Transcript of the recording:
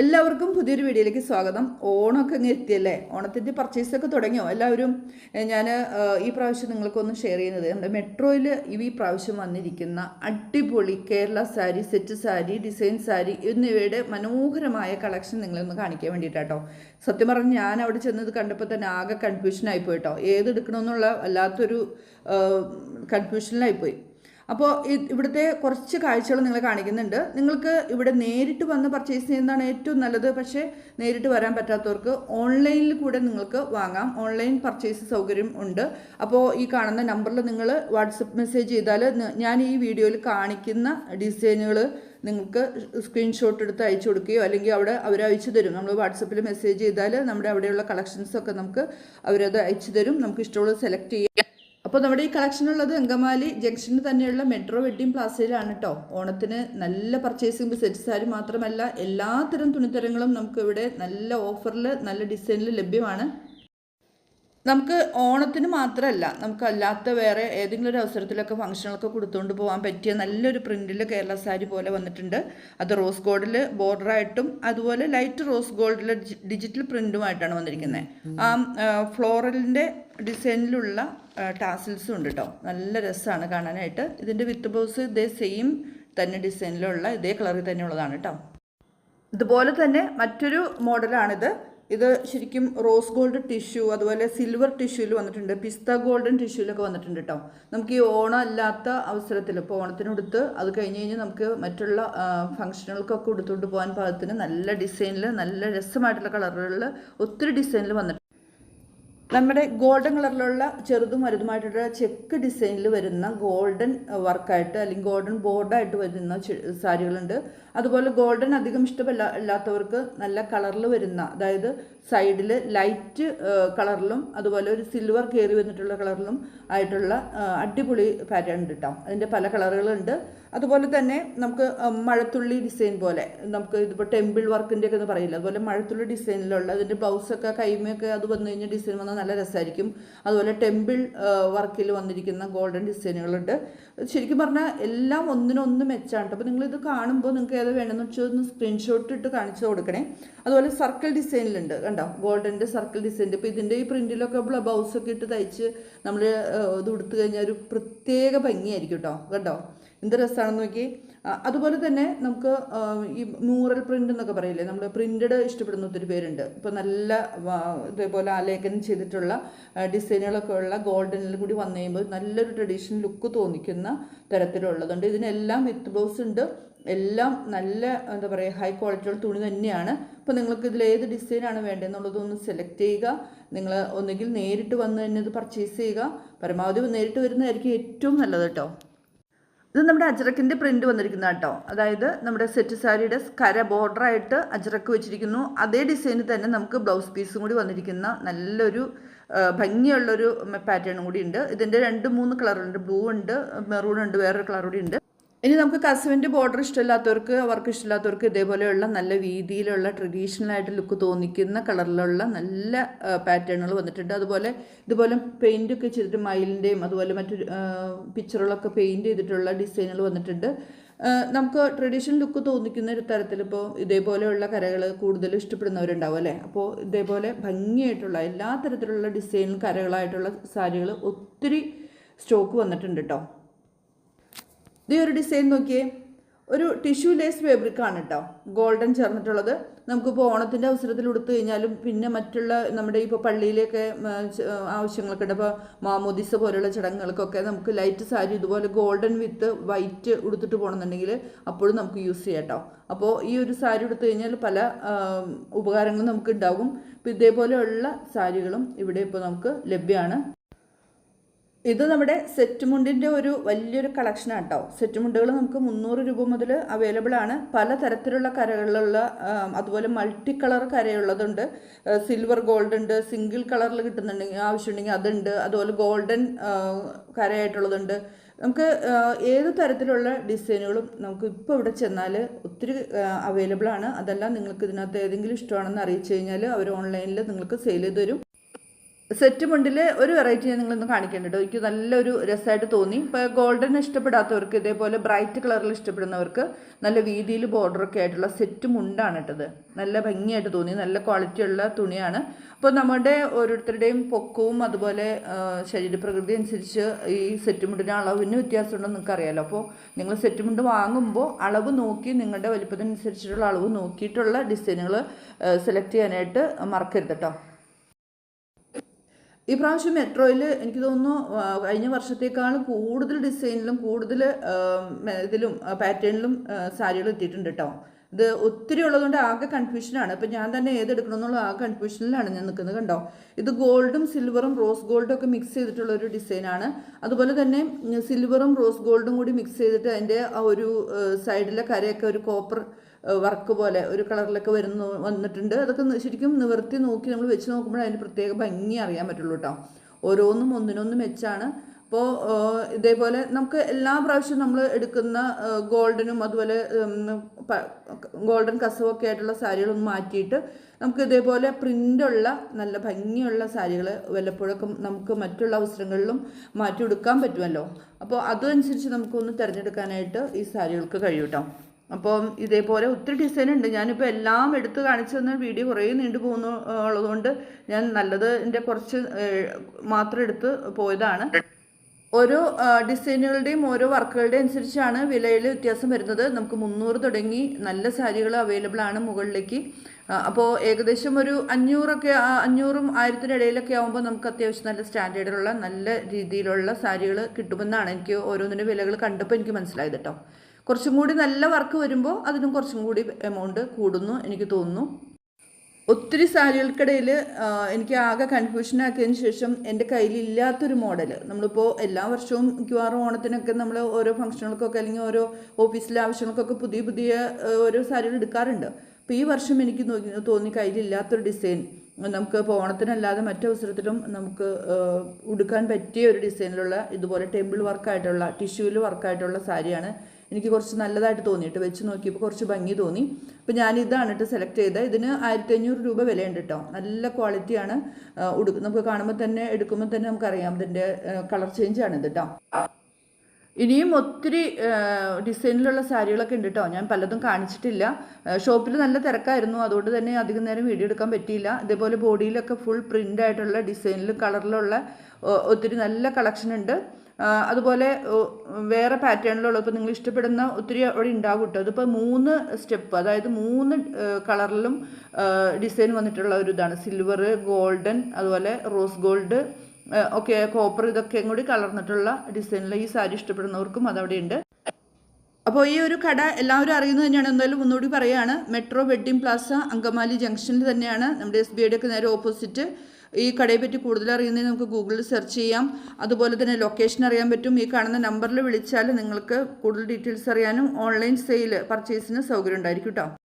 എല്ലാവർക്കും പുതിയൊരു വീഡിയോയിലേക്ക് സ്വാഗതം. ഓണമൊക്കെ അങ്ങ് എത്തിയല്ലേ? ഓണത്തിന്റെ പർച്ചേസൊക്കെ തുടങ്ങിയോ? എല്ലാവരും ഞാൻ ഈ പ്രാവശ്യം നിങ്ങൾക്കൊന്ന് ഷെയർ ചെയ്യുന്നത് നമ്മുടെ മെട്രോയിൽ ഈ പ്രാവശ്യം വന്നിരിക്കുന്ന അടിപൊളി കേരള സാരി സെറ്റ് സാരി ഡിസൈൻ സാരി എന്നിവയുടെ മനോഹരമായ കളക്ഷൻ നിങ്ങളൊന്ന് കാണിക്കാൻ വേണ്ടിയിട്ടാട്ടോ സത്യം പറഞ്ഞ് ഞാൻ അവിടെ ചെന്നത് കണ്ടപ്പോൾ തന്നെ ആകെ കൺഫ്യൂഷനായിപ്പോയിട്ടോ ഏതെടുക്കണമെന്നുള്ള വല്ലാത്തൊരു കൺഫ്യൂഷനിലായിപ്പോയി അപ്പോൾ ഇവിടുത്തെ കുറച്ച് കാഴ്ചകൾ നിങ്ങൾ കാണിക്കുന്നുണ്ട്. നിങ്ങൾക്ക് ഇവിടെ നേരിട്ട് വന്ന് പർച്ചേസ് ചെയ്യുന്നതാണ് ഏറ്റവും നല്ലത്. പക്ഷേ നേരിട്ട് വരാൻ പറ്റാത്തവർക്ക് ഓൺലൈനിൽ കൂടെ നിങ്ങൾക്ക് വാങ്ങാം. ഓൺലൈൻ പർച്ചേസ് സൗകര്യം ഉണ്ട്. അപ്പോൾ ഈ കാണുന്ന നമ്പറിൽ നിങ്ങൾ വാട്സപ്പ് മെസ്സേജ് ചെയ്താൽ ഞാൻ ഈ വീഡിയോയിൽ കാണിക്കുന്ന ഡിസൈനുകൾ നിങ്ങൾക്ക് സ്ക്രീൻഷോട്ട് എടുത്ത് അയച്ചു കൊടുക്കുകയോ അല്ലെങ്കിൽ അവിടെ അവർ അയച്ചു തരും. നമ്മൾ വാട്സപ്പിൽ മെസ്സേജ് ചെയ്താൽ നമ്മുടെ അവിടെയുള്ള കളക്ഷൻസൊക്കെ നമുക്ക് അവരത് അയച്ചു തരും. നമുക്ക് ഇഷ്ടമുള്ളത് സെലക്ട് ചെയ്യാം. അപ്പോൾ നമ്മുടെ ഈ കളക്ഷൻ ഉള്ളത് അങ്കമാലി ജംഗ്ഷനിൽ തന്നെയുള്ള മെട്രോ വെഡ്ഡിംഗ് പ്ലാസയിലാണ് കേട്ടോ ഓണത്തിന് നല്ല പർച്ചേസിംഗ് സെറ്റ് സാരി മാത്രമല്ല എല്ലാത്തരം തുണിത്തരങ്ങളും നമുക്കിവിടെ നല്ല ഓഫറിൽ നല്ല ഡിസൈനിൽ ലഭ്യമാണ്. നമുക്ക് ഓണത്തിന് മാത്രമല്ല നമുക്ക് അല്ലാത്ത വേറെ ഏതെങ്കിലും ഒരു അവസരത്തിലൊക്കെ ഫംഗ്ഷനൊക്കെ കൊടുത്തുകൊണ്ട് പോകാൻ പറ്റിയ നല്ലൊരു പ്രിന്റിൽ കേരള സാരി പോലെ വന്നിട്ടുണ്ട്. അത് റോസ് ഗോൾഡിൽ ബോർഡറായിട്ടും അതുപോലെ ലൈറ്റ് റോസ് ഗോൾഡിൽ ഡിജിറ്റൽ പ്രിന്റുമായിട്ടാണ് വന്നിരിക്കുന്നത് ആ ഫ്ലോറലിന്റെ ഡിസൈനിലുള്ള ടാസിൽസും ഉണ്ട് കേട്ടോ നല്ല രസമാണ് കാണാനായിട്ട്. ഇതിന്റെ വിത്ത് ബോസ് ഇതേ സെയിം തന്നെ ഡിസൈനിലുള്ള ഇതേ കളറിൽ തന്നെയുള്ളതാണ് കേട്ടോ ഇതുപോലെ തന്നെ മറ്റൊരു മോഡലാണിത്. ഇത് ശരിക്കും റോസ് ഗോൾഡ് ടിഷ്യൂ അതുപോലെ സിൽവർ ടിഷ്യൂവിൽ വന്നിട്ടുണ്ട്. പിസ്ത ഗോൾഡൻ ടിഷ്യൂലൊക്കെ വന്നിട്ടുണ്ട് കേട്ടോ നമുക്ക് ഈ ഓണം അല്ലാത്ത അവസരത്തിൽ ഇപ്പോൾ ഓണത്തിനെടുത്ത് അത് കഴിഞ്ഞ് കഴിഞ്ഞ് നമുക്ക് മറ്റുള്ള ഫംഗ്ഷനുകൾക്കൊക്കെ എടുത്തുകൊണ്ട് പോകാൻ പാകത്തിന് നല്ല ഡിസൈനിൽ നല്ല രസമായിട്ടുള്ള കളറുകളിൽ ഒത്തിരി ഡിസൈനിൽ വന്നിട്ടുണ്ട്. നമ്മുടെ ഗോൾഡൻ കളറിലുള്ള ചെറുതും വലുതുമായിട്ടുള്ള ചെക്ക് ഡിസൈനിൽ വരുന്ന ഗോൾഡൻ വർക്കായിട്ട് അല്ലെങ്കിൽ ഗോൾഡൻ ബോർഡായിട്ട് വരുന്ന സാരികളുണ്ട്. അതുപോലെ ഗോൾഡൻ അധികം ഇഷ്ടമല്ല ഇല്ലാത്തവർക്ക് നല്ല കളറിൽ വരുന്ന അതായത് സൈഡിൽ ലൈറ്റ് കളറിലും അതുപോലെ ഒരു സിൽവർ കയറി വന്നിട്ടുള്ള കളറിലും ആയിട്ടുള്ള അടിപൊളി പാറ്റേൺ ഉണ്ട് കേട്ടോ അതിന്റെ പല കളറുകളുണ്ട്. അതുപോലെ തന്നെ നമുക്ക് മഴത്തുള്ളി ഡിസൈൻ പോലെ നമുക്ക് ഇതിപ്പോൾ ടെമ്പിൾ വർക്കിന്റെ ഒക്കെ എന്ന് പറയില്ല? അതുപോലെ മഴത്തുള്ളി ഡിസൈനിലുള്ള അതിന്റെ ബ്ലൗസൊക്കെ കൈമയൊക്കെ അത് വന്നു കഴിഞ്ഞാൽ ഡിസൈൻ വന്നാൽ നല്ല രസമായിരിക്കും അതുപോലെ ടെമ്പിൾ വർക്കിൽ വന്നിരിക്കുന്ന ഗോൾഡൻ ഡിസൈനുകളുണ്ട്. ശരിക്കും പറഞ്ഞാൽ എല്ലാം ഒന്നിനൊന്ന് മെച്ചാണ് അപ്പോൾ നിങ്ങളിത് കാണുമ്പോൾ നിങ്ങൾക്ക് ഏത് വേണമെന്ന് വെച്ചാൽ ഒന്ന് സ്ക്രീൻഷോട്ട് ഇട്ട് കാണിച്ചു കൊടുക്കണേ. അതുപോലെ സർക്കിൾ ഡിസൈനിലുണ്ട് കണ്ടോ? ഗോൾഡന്റെ സർക്കിൾ ഡിസൈൻ ഇപ്പോൾ ഇതിന്റെ ഈ പ്രിന്റിലൊക്കെ ബ്ലൗസൊക്കെ ഇട്ട് തയ്ച്ച് നമ്മൾ ഇത് കൊടുത്തു കഴിഞ്ഞാൽ ഒരു പ്രത്യേക ഭംഗിയായിരിക്കും കേട്ടോ കണ്ടോ? എന്ത് രസമാണെന്ന് നോക്കി അതുപോലെ തന്നെ നമുക്ക് ഈ മൂറൽ പ്രിന്റ് എന്നൊക്കെ പറയില്ലേ? നമ്മൾ പ്രിന്റഡ് ഇഷ്ടപ്പെടുന്ന ഒത്തിരി പേരുണ്ട്. ഇപ്പോൾ നല്ല ഇതേപോലെ ആലേഖനം ചെയ്തിട്ടുള്ള ഡിസൈനുകളൊക്കെ ഉള്ള ഗോൾഡനിൽ കൂടി വന്നു കഴിയുമ്പോൾ നല്ലൊരു ട്രഡീഷണൽ ലുക്ക് തോന്നിക്കുന്ന തരത്തിലുള്ളതുണ്ട് ഇതിനെല്ലാം വിത്ത് ബ്ലൗസ് ഉണ്ട്. എല്ലാം നല്ല എന്താ പറയുക ഹൈ ക്വാളിറ്റിയുള്ള തുണി തന്നെയാണ്. അപ്പോൾ നിങ്ങൾക്ക് ഇതിൽ ഏത് ഡിസൈനാണ് വേണ്ടതെന്നുള്ളതൊന്ന് സെലക്ട് ചെയ്യുക. നിങ്ങൾ ഒന്നുകിൽ നേരിട്ട് വന്ന് തന്നെ ഇത് പർച്ചേസ് ചെയ്യുക. പരമാവധി നേരിട്ട് വരുന്നതായിരിക്കും ഏറ്റവും നല്ലത് കേട്ടോ. ഇത് നമ്മുടെ അജ്രക്കിന്റെ പ്രിന്റ് വന്നിരിക്കുന്ന കേട്ടോ. അതായത് നമ്മുടെ സെറ്റ് സാരിയുടെ കര ബോർഡറായിട്ട് അജ്രക്ക് വെച്ചിരിക്കുന്നു. അതേ ഡിസൈനിൽ തന്നെ നമുക്ക് ബ്ലൗസ് പീസും കൂടി വന്നിരിക്കുന്ന നല്ലൊരു ഭംഗിയുള്ളൊരു പാറ്റേൺ കൂടി ഉണ്ട്. ഇതിന്റെ രണ്ട് മൂന്ന് കളറുണ്ട് ബ്ലൂ ഉണ്ട് മെറൂൺ ഉണ്ട് വേറൊരു കളർ കൂടി ഉണ്ട്. ഇനി നമുക്ക് കസവിന്റെ ബോർഡർ ഇഷ്ടമില്ലാത്തവർക്ക് അവർക്ക് ഇഷ്ടമില്ലാത്തവർക്ക് ഇതേപോലെയുള്ള നല്ല വീതിയിലുള്ള ട്രഡീഷണൽ ആയിട്ട് ലുക്ക് തോന്നിക്കുന്ന കളറിലുള്ള നല്ല പാറ്റേണുകൾ വന്നിട്ടുണ്ട്. അതുപോലെ ഇതുപോലെ പെയിന്റ് ഒക്കെ ചെയ്തിട്ട് മയിലിന്റെയും അതുപോലെ മറ്റു പിക്ചറുകളൊക്കെ പെയിന്റ് ചെയ്തിട്ടുള്ള ഡിസൈനുകൾ വന്നിട്ടുണ്ട്. നമുക്ക് ട്രഡീഷണൽ ലുക്ക് തോന്നിക്കുന്ന ഒരു തരത്തിൽ ഇപ്പോൾ ഇതേപോലെയുള്ള കരകൾ കൂടുതൽ ഇഷ്ടപ്പെടുന്നവരുണ്ടാവും അല്ലേ? അപ്പോൾ ഇതേപോലെ ഭംഗിയായിട്ടുള്ള എല്ലാ തരത്തിലുള്ള ഡിസൈനും കരകളായിട്ടുള്ള സാരികൾ ഒത്തിരി സ്റ്റോക്ക് വന്നിട്ടുണ്ട് കേട്ടോ. ഇത് ഒരു ഡിസൈൻ നോക്കിയേ. ഒരു ടിഷ്യൂ ലേസ് ഫാബ്രിക്കാണ് കേട്ടോ ഗോൾഡൻ ചേർന്നിട്ടുള്ളത്. നമുക്കിപ്പോൾ ഓണത്തിന്റെ അവസരത്തിൽ ഉടുത്തു കഴിഞ്ഞാലും പിന്നെ മറ്റുള്ള നമ്മുടെ ഇപ്പോൾ പള്ളിയിലേക്ക് ആവശ്യങ്ങളൊക്കെ ഉണ്ട്. അപ്പോൾ മാമോദിസ പോലുള്ള ചടങ്ങുകൾക്കൊക്കെ നമുക്ക് ലൈറ്റ് സാരി ഇതുപോലെ ഗോൾഡൻ വിത്ത് വൈറ്റ് ഉടുത്തിട്ട് പോകണമെന്നുണ്ടെങ്കിൽ അപ്പോഴും നമുക്ക് യൂസ് ചെയ്യാം കേട്ടോ അപ്പോൾ ഈ ഒരു സാരി ഉടുത്തു കഴിഞ്ഞാൽ പല ഉപകാരങ്ങളും നമുക്ക് ഉണ്ടാകും. ഇതേപോലെയുള്ള സാരികളും ഇവിടെ ഇപ്പോൾ നമുക്ക് ലഭ്യമാണ് ഇത് നമ്മുടെ സെറ്റ് മുണ്ടിന്റെ ഒരു വലിയൊരു കളക്ഷനാണ് കേട്ടോ സെറ്റ് മുണ്ടുകൾ നമുക്ക് മുന്നൂറ് രൂപ മുതൽ അവൈലബിൾ ആണ്. പല തരത്തിലുള്ള കരകളിലുള്ള അതുപോലെ മൾട്ടി കളർ കരയുള്ളതുണ്ട് സിൽവർ ഗോൾഡ് ഉണ്ട്. സിംഗിൾ കളറിൽ കിട്ടുന്നുണ്ടെങ്കിൽ ആവശ്യമുണ്ടെങ്കിൽ അതുണ്ട്. അതുപോലെ ഗോൾഡൻ കരയായിട്ടുള്ളതുണ്ട്. നമുക്ക് ഏത് തരത്തിലുള്ള ഡിസൈനുകളും നമുക്ക് ഇപ്പോൾ ഇവിടെ ചെന്നാൽ ഒത്തിരി അവൈലബിൾ ആണ്. അതെല്ലാം നിങ്ങൾക്ക് ഇതിനകത്ത് ഏതെങ്കിലും ഇഷ്ടമാണെന്ന് അറിയിച്ചു കഴിഞ്ഞാൽ അവർ ഓൺലൈനിൽ നിങ്ങൾക്ക് സെയിൽ ചെയ്ത് തരും. സെറ്റ് മുണ്ടിൽ ഒരു വെറൈറ്റി ഞാൻ നിങ്ങളൊന്ന് കാണിക്കുന്നുണ്ട് എനിക്ക് നല്ലൊരു രസമായിട്ട് തോന്നി. ഇപ്പോൾ ഗോൾഡൻ ഇഷ്ടപ്പെടാത്തവർക്ക് ഇതേപോലെ ബ്രൈറ്റ് കളറിൽ ഇഷ്ടപ്പെടുന്നവർക്ക് നല്ല വീതിയിൽ ബോർഡറൊക്കെ ആയിട്ടുള്ള സെറ്റ് മുണ്ടാണ് ഇട്ടത് നല്ല ഭംഗിയായിട്ട് തോന്നി. നല്ല ക്വാളിറ്റി ഉള്ള തുണിയാണ്. അപ്പോൾ നമ്മുടെ ഓരോരുത്തരുടെയും പൊക്കവും അതുപോലെ ശരീരപ്രകൃതി അനുസരിച്ച് ഈ സെറ്റ് മുണ്ടിന് അളവിന് വ്യത്യാസമുണ്ടെന്ന് നിങ്ങൾക്ക് അറിയാലോ അപ്പോൾ നിങ്ങൾ സെറ്റ് മുണ്ട് വാങ്ങുമ്പോൾ അളവ് നോക്കി നിങ്ങളുടെ വലിപ്പത്തിനനുസരിച്ചിട്ടുള്ള അളവ് നോക്കിയിട്ടുള്ള ഡിസൈനുകൾ സെലക്ട് ചെയ്യാനായിട്ട് മറക്കരുത് കേട്ടോ ഈ പ്രാവശ്യം മെട്രോയിൽ എനിക്ക് തോന്നുന്നു കഴിഞ്ഞ വർഷത്തേക്കാൾ കൂടുതൽ ഡിസൈനിലും കൂടുതൽ ഇതിലും പാറ്റേണിലും സാരികൾ എത്തിയിട്ടുണ്ട് കേട്ടോ ഇത് ഒത്തിരി ഉള്ളതുകൊണ്ട് ആകെ കൺഫ്യൂഷനാണ്. ഇപ്പം ഞാൻ തന്നെ ഏതെടുക്കണം എന്നുള്ള ആ കൺഫ്യൂഷനിലാണ് ഞാൻ നിൽക്കുന്നത് കണ്ടോ. ഇത് ഗോൾഡും സിൽവറും റോസ് ഗോൾഡും ഒക്കെ മിക്സ് ചെയ്തിട്ടുള്ള ഒരു ഡിസൈനാണ്. അതുപോലെ തന്നെ സിൽവറും റോസ് ഗോൾഡും കൂടി മിക്സ് ചെയ്തിട്ട് അതിന്റെ ആ ഒരു സൈഡിലെ കരയൊക്കെ ഒരു കോപ്പർ വർക്ക് പോലെ ഒരു കളറിലൊക്കെ വരുന്നു വന്നിട്ടുണ്ട്. അതൊക്കെ ശരിക്കും നിവർത്തി നോക്കി നമ്മൾ വെച്ച് നോക്കുമ്പോൾ അതിന് പ്രത്യേക ഭംഗി അറിയാൻ പറ്റുള്ളൂ കേട്ടോ ഓരോന്നും ഒന്നിനൊന്നും മെച്ചാണ്. അപ്പോൾ ഇതേപോലെ നമുക്ക് എല്ലാ പ്രാവശ്യവും നമ്മൾ എടുക്കുന്ന ഗോൾഡനും അതുപോലെ ഗോൾഡൻ കസവൊക്കെ ആയിട്ടുള്ള സാരികളൊന്നും മാറ്റിയിട്ട് നമുക്ക് ഇതേപോലെ പ്രിന്റുള്ള നല്ല ഭംഗിയുള്ള സാരികൾ വല്ലപ്പോഴൊക്കെ നമുക്ക് മറ്റുള്ള അവസരങ്ങളിലും മാറ്റി എടുക്കാൻ പറ്റുമല്ലോ. അപ്പോൾ അതനുസരിച്ച് നമുക്കൊന്ന് തിരഞ്ഞെടുക്കാനായിട്ട് ഈ സാരികൾക്ക് കഴിയും അപ്പം ഇതേപോലെ ഒത്തിരി ഡിസൈൻ ഉണ്ട്. ഞാനിപ്പോൾ എല്ലാം എടുത്ത് കാണിച്ചു തന്ന വീഡിയോ കുറേ നീണ്ടു പോകുന്നു ഉള്ളതുകൊണ്ട് ഞാൻ നല്ലത് എന്റെ കുറച്ച് മാത്രം എടുത്ത് പോയതാണ്. ഓരോ ഡിസൈനുകളുടെയും ഓരോ വർക്കുകളുടെയും അനുസരിച്ചാണ് വിലയിൽ വ്യത്യാസം വരുന്നത്. നമുക്ക് മുന്നൂറ് തുടങ്ങി നല്ല സാരികൾ അവൈലബിൾ ആണ് മുകളിലേക്ക്. അപ്പോൾ ഏകദേശം ഒരു അഞ്ഞൂറൊക്കെ അഞ്ഞൂറും ആയിരത്തിന്റെ ഇടയിലൊക്കെ ആകുമ്പോൾ നമുക്ക് അത്യാവശ്യം നല്ല സ്റ്റാൻഡേർഡിലുള്ള നല്ല രീതിയിലുള്ള സാരികൾ കിട്ടുമെന്നാണ് എനിക്ക് ഓരോന്നിന്റെ വിലകൾ കണ്ടപ്പോൾ എനിക്ക് മനസ്സിലായത് കേട്ടോ കുറച്ചും കൂടി നല്ല വർക്ക് വരുമ്പോൾ അതിനും കുറച്ചും കൂടി എമൗണ്ട് കൂടുന്നു എനിക്ക് തോന്നുന്നു. ഒത്തിരി സാരികൾക്കിടയിൽ എനിക്ക് ആകെ കൺഫ്യൂഷൻ ആക്കിയതിന് ശേഷം എന്റെ കയ്യിലില്ലാത്തൊരു മോഡൽ നമ്മളിപ്പോൾ എല്ലാ വർഷവും മിക്കവാറും ഓണത്തിനൊക്കെ നമ്മൾ ഓരോ ഫംഗ്ഷനുകൾക്കൊക്കെ അല്ലെങ്കിൽ ഓരോ ഓഫീസിലെ ആവശ്യങ്ങൾക്കൊക്കെ പുതിയ പുതിയ ഓരോ സാരികൾ എടുക്കാറുണ്ട്. അപ്പോൾ ഈ വർഷം എനിക്ക് നോക്കി തോന്നി കയ്യിലില്ലാത്തൊരു ഡിസൈൻ നമുക്ക് ഇപ്പോൾ ഓണത്തിനല്ലാതെ മറ്റവസരത്തിലും നമുക്ക് ഉടുക്കാൻ പറ്റിയ ഒരു ഡിസൈനിലുള്ള ഇതുപോലെ ടെമ്പിൾ വർക്കായിട്ടുള്ള ടിഷ്യൂവിൽ വർക്കായിട്ടുള്ള സാരിയാണ് എനിക്ക് കുറച്ച് നല്ലതായിട്ട് തോന്നിയിട്ട് വെച്ച് നോക്കിയപ്പോൾ കുറച്ച് ഭംഗി തോന്നി. അപ്പോൾ ഞാൻ ഇതാണ് കേട്ടോ സെലക്ട് ചെയ്തത്. ഇതിന് ആയിരത്തി അഞ്ഞൂറ് രൂപ വിലയുണ്ട് കേട്ടോ നല്ല ക്വാളിറ്റിയാണ് ഉടുക്ക് നമുക്ക് കാണുമ്പോൾ തന്നെ എടുക്കുമ്പോൾ തന്നെ നമുക്കറിയാം ഇതിന്റെ കളർ ചേഞ്ച് ആണ് ഇത് കേട്ടോ ഇനിയും ഒത്തിരി ഡിസൈനിലുള്ള സാരികളൊക്കെ ഉണ്ട് കേട്ടോ ഞാൻ പലതും കാണിച്ചിട്ടില്ല. ഷോപ്പിൽ നല്ല തിരക്കായിരുന്നു. അതുകൊണ്ട് തന്നെ അധികം നേരം വീഡിയോ എടുക്കാൻ പറ്റിയില്ല. ഇതേപോലെ ബോഡിയിലൊക്കെ ഫുൾ പ്രിന്റ് ആയിട്ടുള്ള ഡിസൈനിലും കളറിലുള്ള ഒത്തിരി നല്ല കളക്ഷൻ ഉണ്ട്. അതുപോലെ വേറെ പാറ്റേണിലുള്ള ഇപ്പോൾ നിങ്ങൾ ഇഷ്ടപ്പെടുന്ന ഒത്തിരി അവിടെ ഉണ്ടാകും കേട്ടോ. അതിപ്പോൾ മൂന്ന് സ്റ്റെപ്പ് അതായത് മൂന്ന് കളറിലും ഡിസൈൻ വന്നിട്ടുള്ള ഒരു ഇതാണ്. സിൽവർ ഗോൾഡൻ അതുപോലെ റോസ് ഗോൾഡ് ഒക്കെ കോപ്പർ ഇതൊക്കെയും കൂടി കലർന്നിട്ടുള്ള ഡിസൈനിൽ ഈ സാരി ഇഷ്ടപ്പെടുന്നവർക്കും അതവിടെ ഉണ്ട്. അപ്പോൾ ഈ ഒരു കട എല്ലാവരും അറിയുന്നത് തന്നെയാണ്. എന്തായാലും ഒന്നുകൂടി പറയുകയാണ്. മെട്രോ വെഡ്ഡിംഗ് പ്ലാസ അങ്കമാലി ജംഗ്ഷനിൽ തന്നെയാണ്. നമ്മുടെ എസ് ബി ഐയുടെ ഒക്കെ നേരെ ഓപ്പോസിറ്റ് ഈ കടയെ പറ്റി കൂടുതൽ അറിയുന്നതിന് നമുക്ക് ഗൂഗിളിൽ സെർച്ച് ചെയ്യാം. അതുപോലെ തന്നെ ലൊക്കേഷൻ അറിയാൻ പറ്റും. ഈ കാണുന്ന നമ്പറിൽ വിളിച്ചാൽ നിങ്ങൾക്ക് കൂടുതൽ ഡീറ്റെയിൽസ് അറിയാനും ഓൺലൈൻ സെയിൽ പർച്ചേസിന് സൗകര്യം ഉണ്ടായിരിക്കും കേട്ടോ